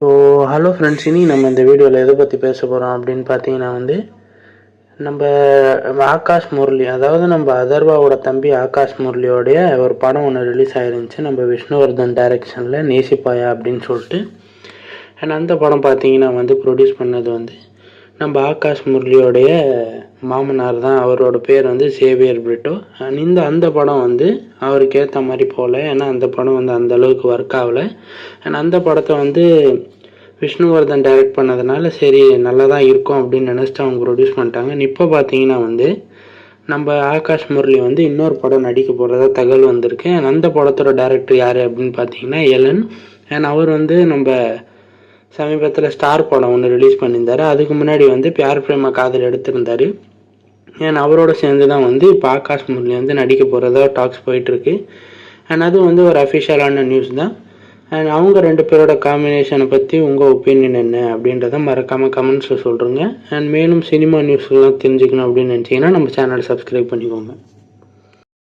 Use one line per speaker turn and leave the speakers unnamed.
So hello friends இனி நம்ம இந்த வீடியோவில் எதை பற்றி பேச போகிறோம் அப்படின்னு பார்த்தீங்கன்னா வந்து நம்ம ஆகாஷ் முரளி அதாவது நம்ம அதர்வாவோட தம்பி ஆகாஷ் முரளியோடைய ஒரு படம் ஒன்று ரிலீஸ் ஆயிருந்துச்சு. நம்ம விஷ்ணுவர்தன் டைரக்ஷனில் நேசிப்பாயா அப்படின்னு சொல்லிட்டு. அண்ட் அந்த படம் பார்த்தீங்கன்னா வந்து ப்ரொடியூஸ் பண்ணது வந்து நம்ம ஆகாஷ் முரளியோடைய மாமனார் தான் அவரோட பேர் வந்து சேவியர் பிரிட்டோ. அண்ட் இந்த அந்த படம் வந்து அவருக்கு ஏற்ற மாதிரி போகல ஏன்னா அந்த படம் வந்து அந்த அளவுக்கு ஒர்க் ஆகலை. அண்ட் அந்த படத்தை வந்து விஷ்ணுவர்தன் டைரக்ட் பண்ணதுனால சரி நல்லா தான் இருக்கும் அப்படின்னு நினச்சிட்டு அவங்க ப்ரொடியூஸ் பண்ணிட்டாங்க. இப்போ பார்த்தீங்கன்னா வந்து நம்ம ஆகாஷ் முரளி வந்து இன்னொரு படம் நடிக்க போகிறதா தகவல் வந்திருக்கு. அந்த படத்தோட டேரக்டர் யார் அப்படின்னு பார்த்தீங்கன்னா எலன். அண்ட் அவர் வந்து நம்ம சமீபத்தில் ஸ்டார் படம் ஒன்று ரிலீஸ் பண்ணியிருந்தாரு. அதுக்கு முன்னாடி வந்து பியார் பிரேமா காதல் எடுத்திருந்தார். ஏன் அவரோட சேர்ந்து தான் வந்து இப்போ ஆகாஷ் முரளி வந்து நடிக்க போகிறதா டாக்ஸ் போயிட்டுருக்கு. அண்ட் அதுவும் வந்து ஒரு அஃபிஷியலான நியூஸ் தான். அண்ட் அவங்க ரெண்டு பேரோட காம்பினேஷனை பற்றி உங்கள் ஒப்பீனியன் என்ன அப்படின்றத மறக்காமல் கமெண்ட்ஸில் சொல்கிறேங்க அண்ட் மேலும் சினிமா நியூஸ்லாம் தெரிஞ்சுக்கணும் அப்படின்னு நினச்சிங்கன்னா நம்ம சேனலை சப்ஸ்கிரைப் பண்ணிக்கோங்க.